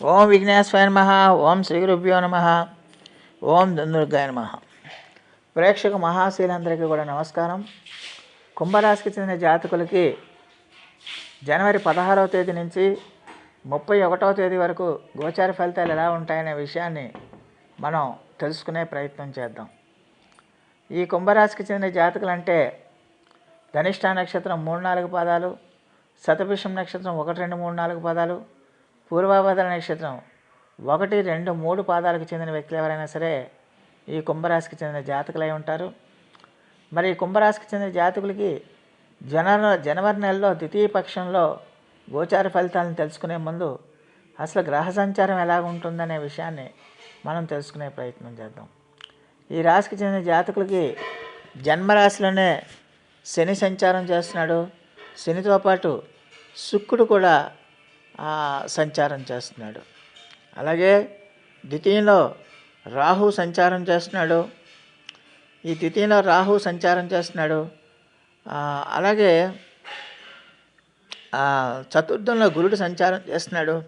ఓం విఘ్నేశ్వర నమ ఓం శ్రీ గురుభ్యో నమ ఓం దుర్గాయ నమ. ప్రేక్షక మహాశీలందరికీ కూడా నమస్కారం. కుంభరాశికి చెందిన జాతకులకి జనవరి పదహారవ తేదీ నుంచి ముప్పై ఒకటవ తేదీ వరకు గోచార ఫలితాలు ఎలా ఉంటాయనే విషయాన్ని మనం తెలుసుకునే ప్రయత్నం చేద్దాం. ఈ కుంభరాశికి చెందిన జాతకులు అంటే ధనిష్ట నక్షత్రం మూడు నాలుగు పాదాలు శతభిషం నక్షత్రం ఒకటి రెండు మూడు నాలుగు పాదాలు పూర్వాభద్ర నక్షత్రం ఒకటి రెండు మూడు పాదాలకు చెందిన వ్యక్తులు ఎవరైనా సరే ఈ కుంభరాశికి చెందిన జాతకులై ఉంటారు. మరి ఈ కుంభరాశికి చెందిన జాతకులకి జనవరి జనవరి నెలలో ద్వితీయ పక్షంలో గోచార ఫలితాలను తెలుసుకునే ముందు అసలు గ్రహ సంచారం ఎలా ఉంటుందనే విషయాన్ని మనం తెలుసుకునే ప్రయత్నం చేద్దాం. ఈ రాశికి చెందిన జాతకులకి జన్మరాశిలోనే శని సంచారం చేస్తున్నాడు. శనితో పాటు శుక్రుడు కూడా సంచారం చేస్తున్నాడు. అలాగే ద్వితీయంలో రాహు సంచారం చేస్తున్నాడు. ఈ ద్వితీయంలో రాహు సంచారం చేస్తున్నాడు. అలాగే చతుర్థంలో గురుడు సంచారం చేస్తున్నాడు.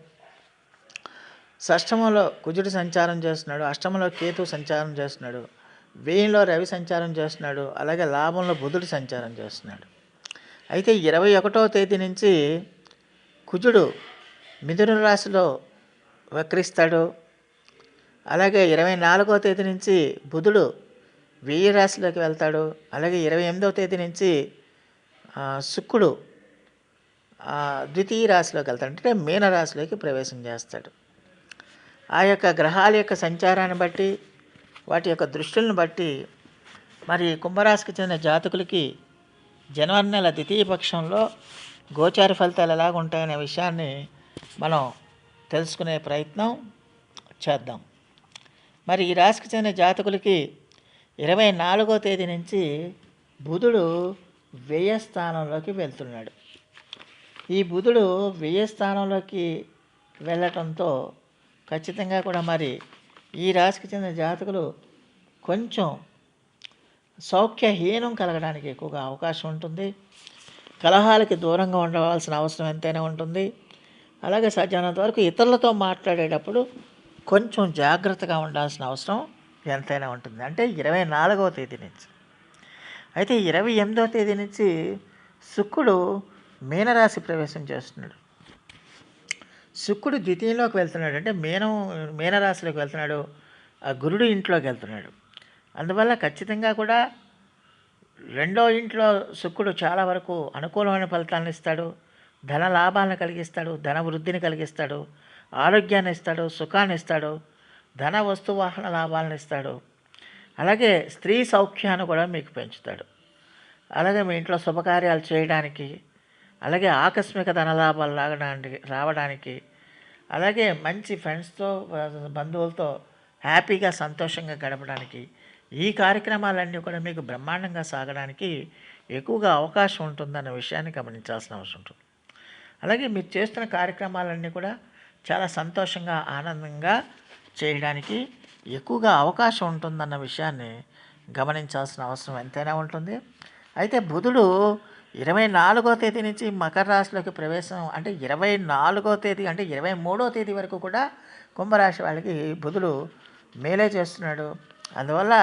షష్టమంలో కుజుడు సంచారం చేస్తున్నాడు. అష్టమంలో కేతు సంచారం చేస్తున్నాడు. వేయంలో రవి సంచారం చేస్తున్నాడు. అలాగే లాభంలో బుధుడు సంచారం చేస్తున్నాడు. అయితే ఇరవై ఒకటో తేదీ నుంచి కుజుడు మిథున రాశిలో వక్రిస్తాడు. అలాగే ఇరవై నాలుగవ తేదీ నుంచి బుధుడు వెయ్యి రాశిలోకి వెళ్తాడు. అలాగే ఇరవై ఎనిమిదవ తేదీ నుంచి శుక్రుడు ద్వితీయ రాశిలోకి వెళ్తాడు. అంటే మీన రాశిలోకి ప్రవేశం చేస్తాడు. ఆ యొక్క గ్రహాల యొక్క సంచారాన్ని బట్టి వాటి యొక్క దృష్టిలను బట్టి మరి కుంభరాశికి చెందిన జాతకులకి జనవరి నెల ద్వితీయ పక్షంలో గోచార ఫలితాలు ఎలాగ ఉంటాయనే విషయాన్ని మనం తెలుసుకునే ప్రయత్నం చేద్దాం. మరి ఈ రాశికి చెందిన జాతకులకి ఇరవై నాలుగో తేదీ నుంచి బుధుడు వ్యయస్థానంలోకి వెళ్తున్నాడు. ఈ బుధుడు వ్యయస్థానంలోకి వెళ్ళటంతో ఖచ్చితంగా కూడా మరి ఈ రాశికి చెందిన జాతకులు కొంచెం సౌఖ్యహీనం కలగడానికి ఎక్కువగా అవకాశం ఉంటుంది. కలహాలకి దూరంగా ఉండవలసిన అవసరం ఎంతైనా ఉంటుంది. అలాగే సాధ్యమైనంత వరకు ఇతరులతో మాట్లాడేటప్పుడు కొంచెం జాగ్రత్తగా ఉండాల్సిన అవసరం ఎంతైనా ఉంటుంది. అంటే ఇరవై నాలుగవ తేదీ నుంచి. అయితే ఇరవై ఎనిమిదవ తేదీ నుంచి శుక్రుడు మీనరాశి ప్రవేశం చేస్తున్నాడు. శుక్రుడు ద్వితీయంలోకి వెళ్తున్నాడు. అంటే మీనం మీనరాశిలోకి వెళ్తున్నాడు. ఆ గురుడు ఇంట్లోకి వెళ్తున్నాడు. అందువల్ల ఖచ్చితంగా కూడా రెండో ఇంట్లో శుక్రుడు చాలా వరకు అనుకూలమైన ఫలితాలను ఇస్తాడు. ధన లాభాలను కలిగిస్తాడు ధన వృద్ధిని కలిగిస్తాడు ఆరోగ్యాన్ని ఇస్తాడు సుఖాన్ని ఇస్తాడు ధన వస్తువాహన లాభాలను ఇస్తాడు. అలాగే స్త్రీ సౌఖ్యాన్ని కూడా మీకు పెంచుతాడు. అలాగే మీ ఇంట్లో శుభకార్యాలు చేయడానికి అలాగే ఆకస్మిక ధన లాభాలు రావడానికి రావడానికి అలాగే మంచి ఫ్రెండ్స్తో బంధువులతో హ్యాపీగా సంతోషంగా గడపడానికి ఈ కార్యక్రమాలన్నీ కూడా మీకు బ్రహ్మాండంగా సాగడానికి ఎక్కువగా అవకాశం ఉంటుందన్న విషయాన్ని గమనించాల్సిన అవసరం ఉంటుంది. అలాగే మీరు చేస్తున్న కార్యక్రమాలన్నీ కూడా చాలా సంతోషంగా ఆనందంగా చేయడానికి ఎక్కువగా అవకాశం ఉంటుందన్న విషయాన్ని గమనించాల్సిన అవసరం ఎంతైనా ఉంటుంది. అయితే బుధుడు ఇరవై నాలుగో తేదీ నుంచి మకర రాశిలోకి ప్రవేశం అంటే ఇరవై నాలుగో తేదీ అంటే ఇరవై మూడో తేదీ వరకు కూడా కుంభరాశి వాళ్ళకి బుధుడు మేలే చేస్తున్నాడు. అందువల్ల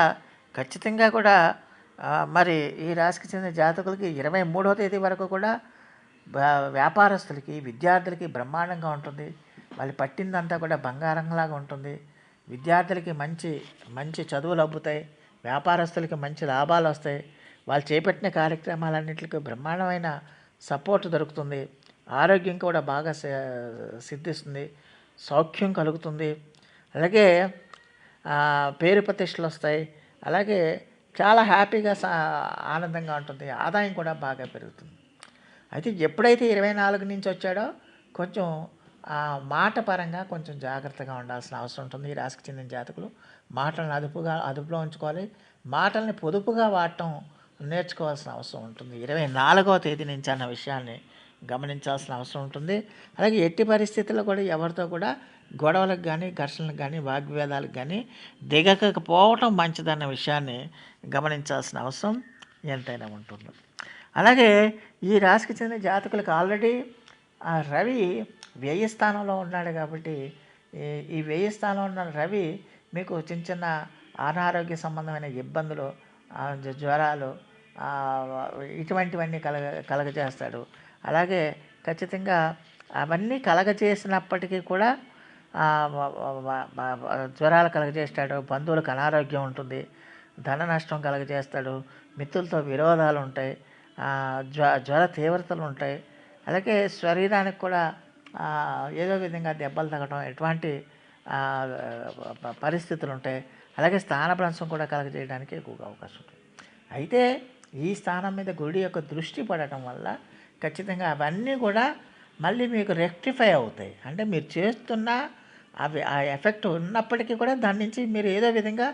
ఖచ్చితంగా కూడా మరి ఈ రాశికి చెందిన జాతకులకి ఇరవై మూడో తేదీ వరకు కూడా వ్యాపారస్తులకి విద్యార్థులకి బ్రహ్మాండంగా ఉంటుంది. వాళ్ళు పట్టిందంతా కూడా బంగారంలాగా ఉంటుంది. విద్యార్థులకి మంచి మంచి చదువులు అబ్బుతాయి. వ్యాపారస్తులకి మంచి లాభాలు వస్తాయి. వాళ్ళు చేపట్టిన కార్యక్రమాలన్నింటికి బ్రహ్మాండమైన సపోర్ట్ దొరుకుతుంది. ఆరోగ్యం కూడా బాగా సిద్ధిస్తుంది. సౌఖ్యం కలుగుతుంది. అలాగే పేరు ప్రతిష్టలు వస్తాయి. అలాగే చాలా హ్యాపీగా సా ఆనందంగా ఉంటుంది. ఆదాయం కూడా బాగా పెరుగుతుంది. అయితే ఎప్పుడైతే ఇరవై నాలుగు నుంచి వచ్చాడో కొంచెం ఆ మాట పరంగా కొంచెం జాగ్రత్తగా ఉండాల్సిన అవసరం ఉంటుంది ఈ రాశికి చెందిన జాతకులు. మాటలను అదుపుగా అదుపులో ఉంచుకోవాలి. మాటల్ని పొదుపుగా వాడటం నేర్చుకోవాల్సిన అవసరం ఉంటుంది. ఇరవై నాలుగవ తేదీ నుంచి అన్న విషయాన్ని గమనించాల్సిన అవసరం ఉంటుంది. అలాగే ఎట్టి పరిస్థితుల్లో కూడా ఎవరితో కూడా గొడవలకు కానీ ఘర్షణలకు కానీ వాగ్వివాదాలకు కానీ దిగకపోవటం మంచిదన్న విషయాన్ని గమనించాల్సిన అవసరం ఎంతైనా ఉంటుంది. అలాగే ఈ రాశికి చెందిన జాతకులకు ఆల్రెడీ ఆ రవి వ్యయస్థానంలో ఉన్నాడు కాబట్టి ఈ ఈ వెయ్యి స్థానంలో ఉన్న రవి మీకు చిన్న చిన్న అనారోగ్య సంబంధమైన ఇబ్బందులు జ్వరాలు ఇటువంటివన్నీ కలగ కలగజేస్తాడు. అలాగే ఖచ్చితంగా అవన్నీ కలగజేసినప్పటికీ కూడా జ్వరాలు కలగజేస్తాడు బంధువులకు అనారోగ్యం ఉంటుంది ధన నష్టం కలగజేస్తాడు మిత్రులతో విరోధాలు ఉంటాయి జ్వ జ్వర తీవ్రతలు ఉంటాయి. అలాగే శరీరానికి కూడా ఏదో విధంగా దెబ్బలు తగ్గడం ఎటువంటి పరిస్థితులు ఉంటాయి. అలాగే స్థానభ్రంశం కూడా కలగజేయడానికి ఎక్కువగా అవకాశం ఉంటుంది. అయితే ఈ స్థానం మీద గుడి యొక్క దృష్టి పడటం వల్ల ఖచ్చితంగా అవన్నీ కూడా మళ్ళీ మీకు రెక్టిఫై అవుతాయి. అంటే మీరు చేస్తున్న అవి ఆ ఎఫెక్ట్ ఉన్నప్పటికీ కూడా దాని నుంచి మీరు ఏదో విధంగా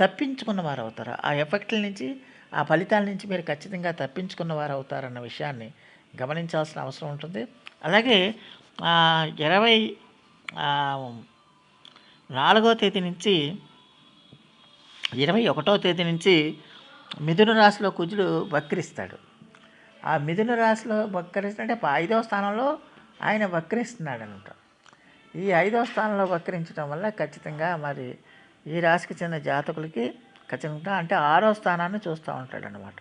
తప్పించుకున్న వారు అవుతారు ఆ ఎఫెక్ట్ల నుంచి ఆ ఫలితాల నుంచి మీరు ఖచ్చితంగా తప్పించుకున్న వారు అవుతారన్న విషయాన్ని గమనించాల్సిన అవసరం ఉంటుంది. అలాగే ఇరవై నాలుగో తేదీ నుంచి ఇరవై ఒకటో తేదీ నుంచి మిథున రాశిలో కుజుడు వక్రిస్తాడు. ఆ మిథున రాశిలో వక్రిస్తుంటే ఐదవ స్థానంలో ఆయన వక్రిస్తున్నాడు అనమాట ఈ ఐదవ స్థానంలో వక్రించడం వల్ల ఖచ్చితంగా మరి ఈ రాశికి చెందిన జాతకులకి ఖచ్చితంగా అంటే ఆరో స్థానాన్ని చూస్తూ ఉంటాడు అనమాట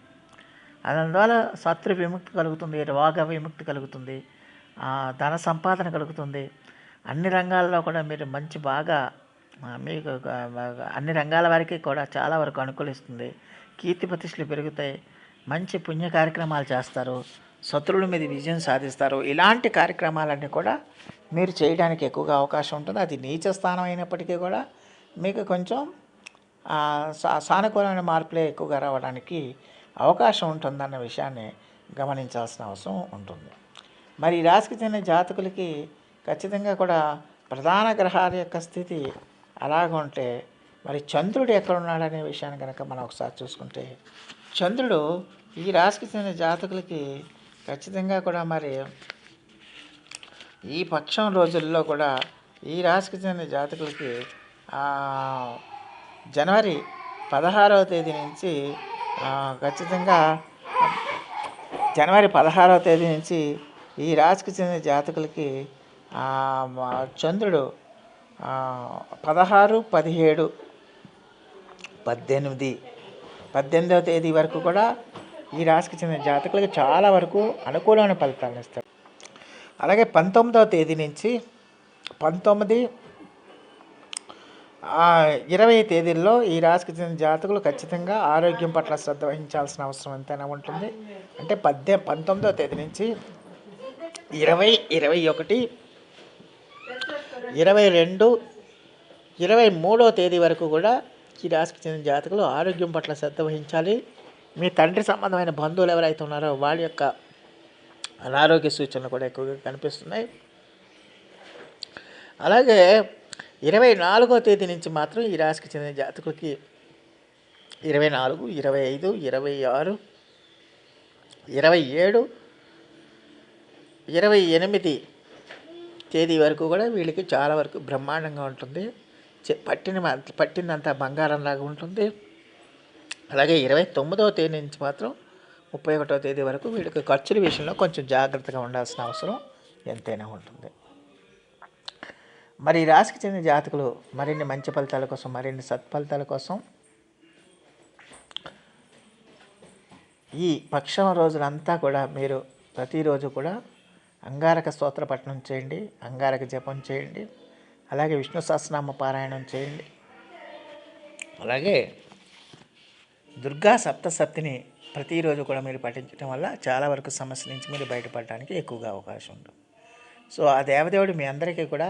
అందువల్ల శత్రు విముక్తి కలుగుతుంది రోగ విముక్తి కలుగుతుంది ధన సంపాదన కలుగుతుంది. అన్ని రంగాల్లో కూడా మీరు మంచి బాగా మీకు అన్ని రంగాల వారికి కూడా చాలా వరకు అనుకూలిస్తుంది. కీర్తి ప్రతిష్టలు పెరుగుతాయి మంచి పుణ్య కార్యక్రమాలు చేస్తారు శత్రువుల మీద విజయం సాధిస్తారు. ఇలాంటి కార్యక్రమాలన్నీ కూడా మీరు చేయడానికి ఎక్కువగా అవకాశం ఉంటుంది. అది నీచ స్థానం అయినప్పటికీ కూడా మీకు కొంచెం సానుకూలమైన మార్పులే ఎక్కువగా రావడానికి అవకాశం ఉంటుందన్న విషయాన్ని గమనించాల్సిన అవసరం ఉంటుంది. మరి ఈ రాశికి చెందిన జాతకులకి ఖచ్చితంగా కూడా ప్రధాన గ్రహాల యొక్క స్థితి అలాగుంటే మరి చంద్రుడు ఎక్కడ ఉన్నాడనే విషయాన్ని కనుక మనం ఒకసారి చూసుకుంటే చంద్రుడు ఈ రాశికి చెందిన జాతకులకి ఖచ్చితంగా కూడా మరి ఈ పక్షం రోజుల్లో కూడా ఈ రాశికి చెందిన జాతకులకి జనవరి పదహారవ తేదీ నుంచి ఖచ్చితంగా జనవరి పదహారవ తేదీ నుంచి ఈ రాశికి చెందిన జాతకులకి చంద్రుడు పదహారు పదిహేడు పద్దెనిమిది పద్దెనిమిదవ తేదీ వరకు కూడా ఈ రాశికి చెందిన జాతకులకి చాలా వరకు అనుకూలమైన ఫలితాలను ఇస్తాడు అలాగే పంతొమ్మిదవ తేదీ నుంచి పంతొమ్మిది ఇరవై తేదీల్లో ఈ రాశికి చెందిన జాతకులు ఖచ్చితంగా ఆరోగ్యం పట్ల శ్రద్ధ వహించాల్సిన అవసరం ఎంతైనా ఉంటుంది. అంటే పద్దె పంతొమ్మిదవ తేదీ నుంచి ఇరవై ఇరవై ఒకటి ఇరవై రెండు ఇరవై మూడవ తేదీ వరకు కూడా ఈ రాశికి చెందిన జాతకులు ఆరోగ్యం పట్ల శ్రద్ధ వహించాలి. మీ తండ్రి సంబంధమైన బంధువులు ఎవరైతే ఉన్నారో వాళ్ళ యొక్క అనారోగ్య సూచనలు కూడా ఎక్కువగా కనిపిస్తున్నాయి. అలాగే ఇరవై నాలుగో తేదీ నుంచి మాత్రం ఈ రాశికి చెందిన జాతకులకి ఇరవై నాలుగు ఇరవై ఐదు ఇరవై ఆరు ఇరవై ఏడు ఇరవై ఎనిమిది తేదీ వరకు కూడా వీళ్ళకి చాలా వరకు బ్రహ్మాండంగా ఉంటుంది. పట్టిన పట్టిందంతా బంగారంలాగా ఉంటుంది. అలాగే ఇరవై తొమ్మిదవ తేదీ నుంచి మాత్రం ముప్పై ఒకటో తేదీ వరకు వీళ్ళకి ఖర్చుల విషయంలో కొంచెం జాగ్రత్తగా ఉండాల్సిన అవసరం ఎంతైనా ఉంటుంది. మరి ఈ రాశికి చెందిన జాతకులు మరిన్ని మంచి ఫలితాల కోసం మరిన్ని సత్ఫలితాల కోసం ఈ పక్షం రోజులంతా కూడా మీరు ప్రతిరోజు కూడా అంగారక స్తోత్ర పఠనం చేయండి అంగారక జపం చేయండి అలాగే విష్ణు సహస్రనామ పారాయణం చేయండి. అలాగే దుర్గా సప్తసప్తిని ప్రతిరోజు కూడా మీరు పఠించడం వల్ల చాలా వరకు సమస్య నుంచి మీరు బయటపడడానికి ఎక్కువగా అవకాశం ఉంటుంది. సో ఆ దేవదేవుడు మీ అందరికీ కూడా